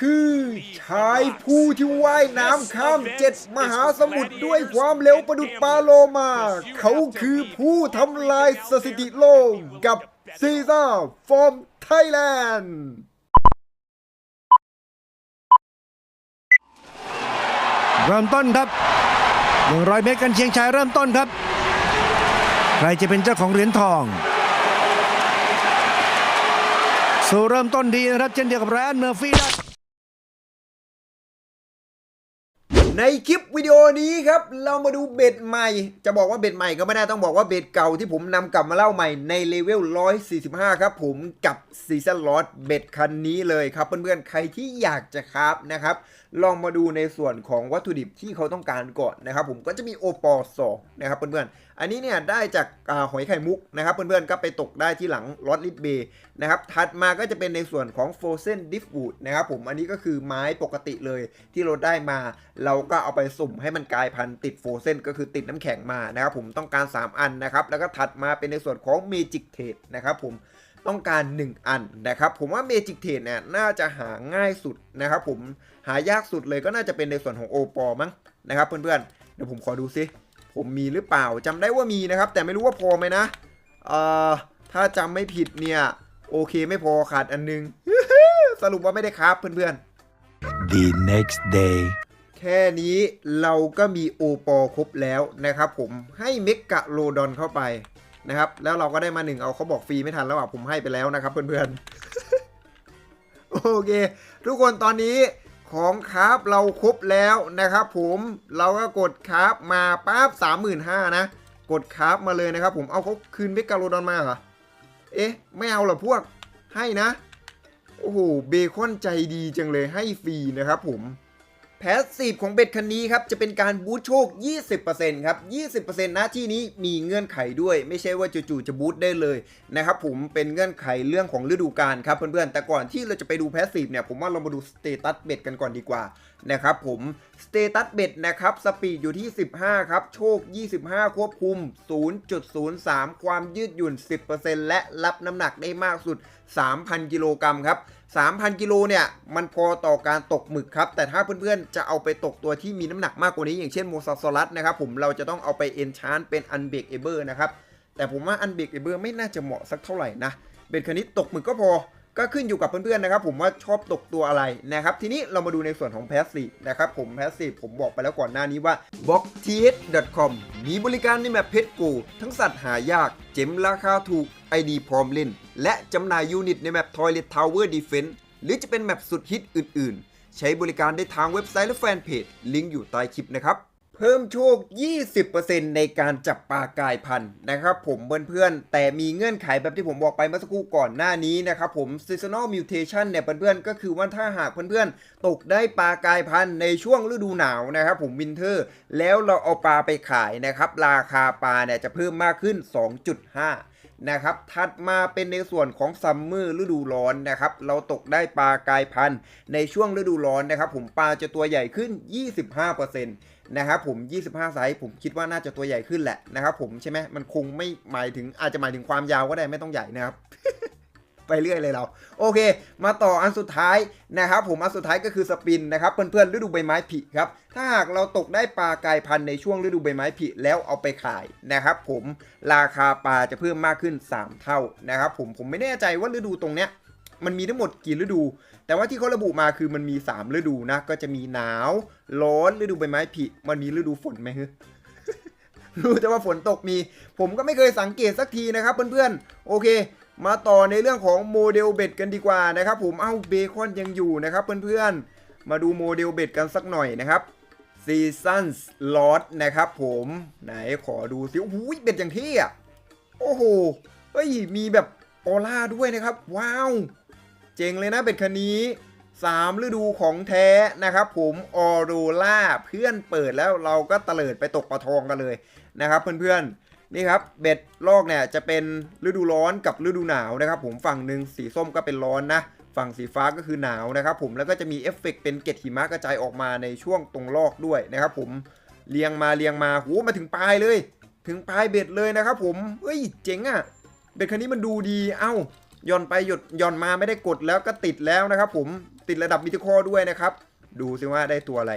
คือชายผู้ที่ว่ายน้ำข้ามเจ็ดมหาสมุทรด้วยความเร็วประดุจปาโลมา เขาคือผู้ทำลายสถิติโลกกับซีซ่าฟอร์มไทยแลนด์เริ่มต้นครับ 100 เมตรกันเชียงชายเริ่มต้นครับ ใครจะเป็นเจ้าของเหรียญทอง สู่เริ่มต้นดีนะครับ เช่นเดียวกับไรนเมอร์ฟี่ได้ ในคลิปวิดีโอนี้ครับ เรามาดูเบ็ดใหม่ จะบอกว่าเบ็ดใหม่ก็ไม่ได้ต้องบอกว่าเบ็ดเก่าที่ผมนำกลับมาเล่าใหม่ในเลเวล 145 ครับผมกับซีซันลอสเบ็ดคันนี้เลยครับเพื่อนๆ ใครที่อยากจะครับนะครับ ลองมาดูในส่วนของวัตถุดิบที่เขาต้องการก่อนนะครับ ผมก็จะมีโอปอสองนะครับเพื่อนๆ อันนี้เนี่ยได้จากอหอยไข่มุกนะครับเพื่อนๆ ก็ไปตกได้ที่หลังลอตลิทเบย์นะครับถัดมาก็จะเป็นในส่วนของโฟเซนดิฟวูดนะครับผมอันนี้ก็คือไม้ปกติเลยที่เราได้มา เราก็เอาไปสุ่มให้มันกลายพันธุ์ติดโฟเซนก็คือติดน้ำแข็งมานะครับผมต้องการ 3 อันนะครับแล้วก็ถัดมาเป็นในส่วนของเมจิกเทดนะครับผมต้องการ 1 อันนะครับผมว่าเมจิกเทดเนี่ยน่าจะหาง่ายสุดนะครับผมหายากสุดเลยก็น่าจะเป็นในส่วนของโอปอมั้งนะครับเพื่อนๆเดี๋ยวผมขอดูซิ ผมมีหรือเปล่าจำได้ว่ามีนะครับ แต่ไม่รู้ว่าพอไหมนะเอ่อถ้าจำไม่ผิดเนี่ย โอเคไม่พอขาดอันนึง สรุปว่าไม่ได้ครับเพื่อน The next day ๆแค่นี้เราก็มีโอปอครบแล้วนะครับผมให้เมกะโลดอนเข้าไปนะครับ แล้วเราก็ได้มาหนึ่งเอาเขาบอกฟรีไม่ทันแล้วอะผมให้ไปแล้วนะครับเพื่อนๆ โอเค ทุกคนตอนนี้ ของคราฟเราครบแล้วนะครับผมเราก็กดคราฟมาปั๊บสามหมื่นห้านะ กดคราฟมาเลยนะครับผมเอาเขาคืนเบกาโลดอนมาเหรอเอ๊ะ ไม่เอาหรอพวกให้นะ โอ้โหเบคอนใจดีจังเลยให้ฟรีนะครับผม แพสซีฟของเบ็ดคันนี้ครับ จะเป็นการบูตโชค 20%ครับ 20%หน้าที่นี้มีเงื่อนไขด้วย ไม่ใช่ว่าจู่ๆจะบูตได้เลยนะครับผมเป็นเงื่อนไขเรื่องของฤดูกาลครับเพื่อนๆ แต่ก่อนที่เราจะไปดูแพสซีฟเนี่ย ผมว่าเรามาดูสเตตัสเบ็ดกันก่อนดีกว่านะครับผมสเตตัสเบ็ดนะครับสปีดอยู่ที่ 15 ครับ โชค 25 ควบคุม 0.03 ความยืดหยุ่น 10%และรับน้ำหนักได้มากสุด 3,000 กิโลกรัมครับ3,000 กิโลเนี่ย มันพอต่อการตกหมึกครับ แต่ถ้าเพื่อนๆ จะเอาไปตกตัวที่มีน้ำหนักมากกว่านี้ อย่างเช่นโมซาซอรัสนะครับผมเราจะต้องเอาไปเอนชานเป็นอันเบกเอเบอร์นะครับ แต่ผมว่าอันเบกเอเบอร์ไม่น่าจะเหมาะสักเท่าไหร่นะ เบ็ดคณิตตกหมึกก็พอ ก็ขึ้นอยู่กับเพื่อนๆนะครับ ผมว่าชอบตกตัวอะไรนะครับ ทีนี้เรามาดูในส่วนของ Passive นะครับผม Passive ผมบอกไปแล้วก่อนหน้านี้ว่า b o x t h c o m มีบริการในแมปเพชรกู ทั้งสัตว์หายาก เจ็มราคาถูก ID พร้อมเล่น และจำหน่ายยูนิตในแมป Toilet Tower Defense หรือจะเป็นแมปสุดฮิตอื่นๆ ใช้บริการได้ทางเว็บไซต์และแฟนเพจลิงก์อยู่ใต้คลิปนะครับ เพิ่มโชค 20%ในการจับปลากายพันธุ์นะครับผมเพื่อนๆ แต่มีเงื่อนไขแบบที่ผมบอกไปเมื่อสักครู่ก่อนหน้านี้นะครับผม seasonal mutation เนี่ยเพื่อนๆ ก็คือว่าถ้าหากเพื่อนๆ ตกได้ปลากายพันธุ์ในช่วงฤดูหนาวนะครับผม winter แล้วเราเอาปลาไปขายนะครับ ราคาปลาเนี่ยจะเพิ่มมากขึ้น 2.5 นะครับ ถัดมาเป็นในส่วนของซัมเมอร์ฤดูร้อนนะครับ เราตกได้ปลากายพันธุ์ในช่วงฤดูร้อนนะครับ ผมปลาจะตัวใหญ่ขึ้น 25%นะครับผม 25 ไซส์ผมคิดว่าน่าจะตัวใหญ่ขึ้นแหละนะครับผมใช่ไหมมันคงไม่หมายถึงอาจจะหมายถึงความยาวก็ได้ไม่ต้องใหญ่นะครับ ไปเรื่อยเลยเรา โอเค มาต่ออันสุดท้ายนะครับ ผมอันสุดท้ายก็คือสปินนะครับเพื่อนๆฤดูใบไม้ผลิครับถ้าหากเราตกได้ปลากายพันธุ์ในช่วงฤดูใบไม้ผลิแล้วเอาไปขายนะครับ ผมราคาปลาจะเพิ่มมากขึ้น 3 เท่านะครับ ผมผมไม่แน่ใจว่าฤดูตรงเนี้ยมันมีทั้งหมดกี่ฤดู แต่ว่าที่เขาระบุมาคือมันมี 3 ฤดูนะ ก็จะมีหนาว ร้อน ฤดูใบไม้ผลิ มันมีฤดูฝนไหมฮึรู้แต่ว่าฝนตกมี ผมก็ไม่เคยสังเกตสักทีนะครับเพื่อนๆ โอเค มาต่อในเรื่องของโมเดลเบ็ดกันดีกว่านะครับผมเอ้าเบคอนยังอยู่นะครับเพื่อนๆ มาดูโมเดลเบ็ดกันสักหน่อยนะครับ Seasons Lot นะครับผมไหนขอดูสิโอ้โหเบ็ดอย่างเที่อะโอ้โหเฮ้ยมีแบบออร่าด้วยนะครับ ว้าว เจ๋งเลยนะเบ็ดคันนี้3ฤดูของแท้นะครับผมออโรล่าเพื่อนเปิดแล้วเราก็เตลิดไปตกปลาทองกันเลยนะครับเพื่อนๆ นี่ครับเบ็ดลอกเนี่ยจะเป็นฤดูร้อนกับฤดูหนาวนะครับ ผมฝั่งหนึ่งสีส้มก็เป็นร้อนนะ ฝั่งสีฟ้าก็คือหนาวนะครับผมแล้วก็จะมีเอฟเฟกต์เป็นเกล็ดหิมะกระจายออกมาในช่วงตรงลอกด้วยนะครับผมเรียงมาเรียงมาโหมาถึงปลายเลย ถึงปลายเบ็ดเลยนะครับผมเฮ้ยเจ๋งอะ่ะเบ็ดคันนี้มันดูดีเอ้าย่อนไปหยดย่อนมาไม่ได้กดแล้วก็ติดแล้วนะครับผมติดระดับมิติคอด้วยนะครับ ดูซิว่าได้ตัวอะไร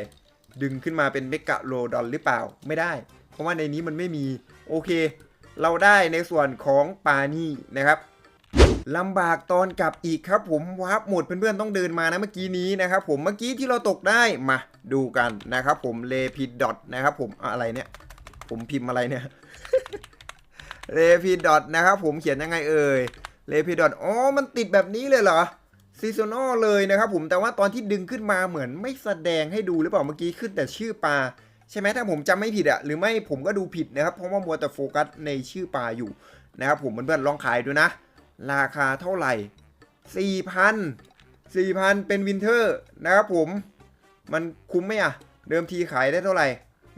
ดึงขึ้นมาเป็นเมกะโลดอนหรือเปล่าไม่ได้ เพราะว่าในนี้มันไม่มี โอเค เราได้ในส่วนของปานี่นะครับลำบากตอนกลับอีกครับ ผมวาร์ปหมดเพื่อนๆต้องเดินมานะเมื่อกี้นี้นะครับผมเมื่อกี้ที่เราตกได้มาดูกันนะครับผมเลพิดดอทนะครับผมอะไรเนี่ย ผมพิมพ์อะไรเนี่ยเลพิดดอทนะครับผมเขียนยังไงเอ่ยเลพิดอทอ๋อมันติดแบบนี้เลยเหรอซีซันอลเลยนะครับผมแต่ว่าตอนที่ดึงขึ้นมาเหมือนไม่แสดงให้ดูหรือเปล่าเมื่อกี้ขึ้นแต่ชื่อปลา ใช่ไหมถ้าผมจำไม่ผิดอะหรือไม่ผมก็ดูผิดนะครับ เพราะว่ามัวแต่โฟกัสในชื่อปลาอยู่นะครับผมเพื่อนๆลองขายดูนะ ราคาเท่าไหร่4,000 4,000เป็นวินเทอร์นะครับผม มันคุ้มไหมอะเดิมทีขายได้เท่าไหร่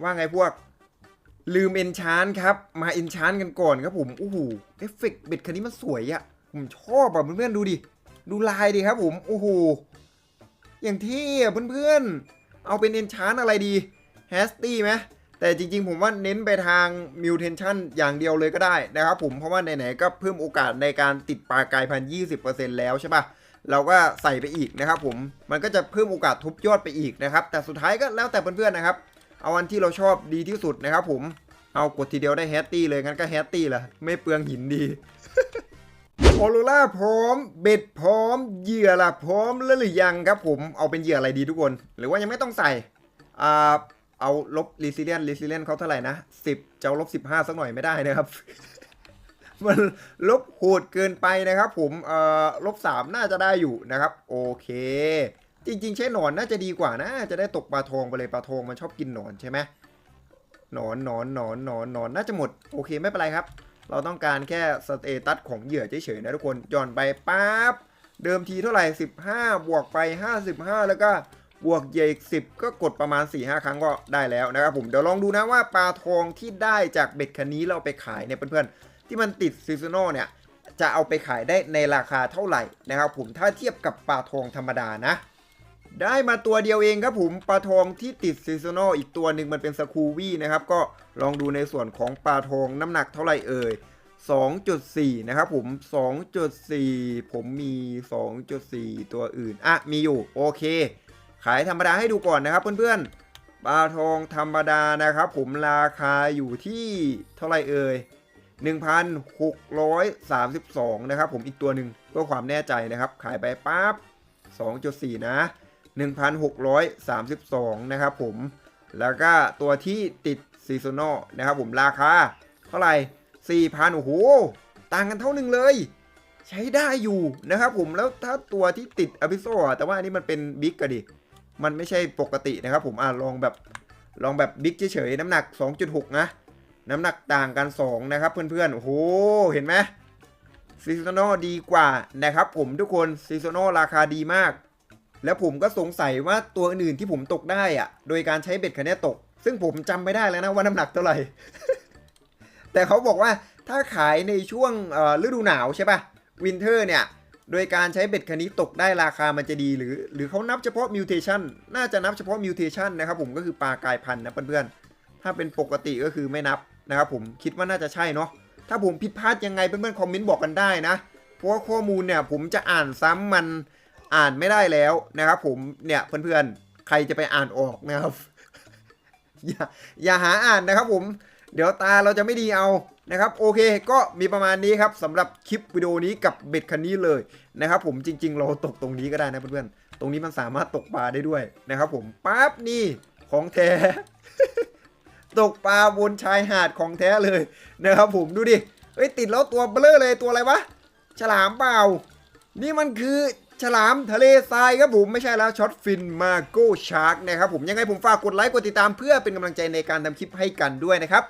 ว่าไงพวก ลืมเอนชานครับ มาเอนชานกันก่อนครับผมโอ้โหเอฟเฟกต์เบ็ดคันนี้มันสวยอะผมชอบอะเพื่อนๆดูดิ ดูลายดิครับผม โอ้โห อย่างเท่อะเพื่อนๆ เอาเป็นเอนชานอะไรดี แฮสตี้ไหมแต่จริงๆ ผมว่าเน้นไปทางมิวเทนชันอย่างเดียวเลยก็ได้นะครับผมเพราะว่าไหนๆก็เพิ่มโอกาสในการติดปลากายพันยี่สิบเปอร์เซ็นต์แล้วใช่ปะเราก็ใส่ไปอีกนะครับผมมันก็จะเพิ่มโอกาสทุบยอดไปอีกนะครับ แต่สุดท้ายก็แล้วแต่เพื่อนๆนะครับ เอาอันที่เราชอบดีที่สุดนะครับผมเอากดทีเดียวได้แฮตตี้เลยงั้นก็แฮตตี้ละไม่เปลืองหินดีโอโรล่าพร้อม เบ็ดพร้อม เหยื่อละพร้อมแล้วหรือยังครับผมเอาเป็นเหยื่ออะไรดีทุกคน หรือว่ายังไม่ต้องใส่อ่า เอาลบรีซิเลียนรีซิเลียนเขาเท่าไหร่นะ10จะเอาลบ15สักหน่อยไม่ได้นะครับ มันลบโหดเกินไปนะครับ ผมเอ่อลบ3น่าจะได้อยู่นะครับ โอเค จริง ๆ ใช้หนอนน่าจะดีกว่านะ จะได้ตกปลาทองไปเลยปลาทองมันชอบกินหนอนใช่ไหมหนอนหนอนหนอนหนอนหนอนน่าจะหมดโอเคไม่เป็นไรครับ เราต้องการแค่สเตตัสของเหยื่อเฉยๆนะทุกคนหย่อนไปปั๊บเดิมทีเท่าไหร่ 15 บวกไป 55 แล้วก็ บวกเยอีก10 ก็กดประมาณ 4-5 ครั้งก็ได้แล้วนะครับผมเดี๋ยวลองดูนะว่าปลาทองที่ได้จากเบ็ดคันนี้เราเอาไปขายเนี่ยเพื่อนๆที่มันติดซีซันอลเนี่ยจะเอาไปขายได้ในราคาเท่าไหร่นะครับผมถ้าเทียบกับปลาทองธรรมดานะ ได้มาตัวเดียวเองครับผมปลาทองที่ติดซีซันอลอีกตัวหนึ่งมันเป็นสคูวี่นะครับก็ลองดูในส่วนของปลาทองน้ำหนักเท่าไหร่เอ่ย2.4 นะครับผม 2.4 ผมมี 2.4 ตัวอื่น อะ มีอยู่ โอเค ขายธรรมดาให้ดูก่อนนะครับเพื่อนๆปลาทองธรรมดานะครับ ผมราคาอยู่ที่เท่าไหร่เอ่ย1,632 นะครับ ผมอีกตัวหนึ่งเพื่อความแน่ใจนะครับ ขายไปปั๊บ2.4 นะ 1,632 นะครับผม แล้วก็ตัวที่ติดซีซันอลนะครับผมราคา เท่าไหร่ 4,000 โอ้โห ต่างกันเท่าหนึ่งเลย ใช้ได้อยู่นะครับผมแล้วถ้าตัวที่ติดอ p ิโซะแต่ว่าอันนี้มันเป็นบิ๊กอะดิ มันไม่ใช่ปกตินะครับผมอะลองแบบลองแบบบิ๊กเฉยๆน้ำหนัก 2.6 นะ น้ำหนักต่างกัน 2 นะครับ เพื่อนๆ โอ้โห เห็นไหมซีซันอลดีกว่านะครับผมทุกคนซีซันอลราคาดีมาก แล้วผมก็สงสัยว่าตัวอื่นที่ผมตกได้อะโดยการใช้เบ็ดคันนี้ตก ซึ่งผมจำไม่ได้แล้วนะว่าน้ำหนักเท่าไหร่ แต่เขาบอกว่าถ้าขายในช่วงฤดูหนาวใช่ปะวินเทอร์เนี่ย โดยการใช้เบ็ดคันนี้ตกได้ราคามันจะดีหรือ หรือเขานับเฉพาะมิวเทชันน่าจะนับเฉพาะมิวเทชันนะครับผมก็คือปลากายพันธุ์นะเพื่อนๆถ้าเป็นปกติก็คือไม่นับนะครับผมคิดว่าน่าจะใช่เนาะถ้าผมผิดพลาดยังไงเพื่อนๆคอมเมนต์บอกกันได้นะ เพราะว่าข้อมูลเนี่ยผมจะอ่านซ้ำมันอ่านไม่ได้แล้วนะครับผมเนี่ยเพื่อนๆใครจะไปอ่านออกนะครับอย่าอย่าหาอ่านนะครับผม เดี๋ยวตาเราจะไม่ดีเอานะครับโอเคก็มีประมาณนี้ครับสำหรับคลิปวิดีโอนี้กับเบ็ดคันนี้เลยนะครับผมจริง ๆ เราตกตรงนี้ก็ได้นะเพื่อนๆตรงนี้มันสามารถตกปลาได้ด้วยนะครับผมปั๊บนี่ของแท้ตกปลาบนชายหาดของแท้เลยนะครับผมดูดิเอ้ยติดแล้วตัวเบลอเลยตัวอะไรวะฉลามเปล่า นี่มันคือฉลามทะเลทรายครับผมไม่ใช่แล้วช็อตฟินมาโก้ชาร์กนะครับผมยังไงผมฝากกดไลค์กดติดตามเพื่อเป็นกำลังใจในการทำคลิปให้กันด้วยนะครับ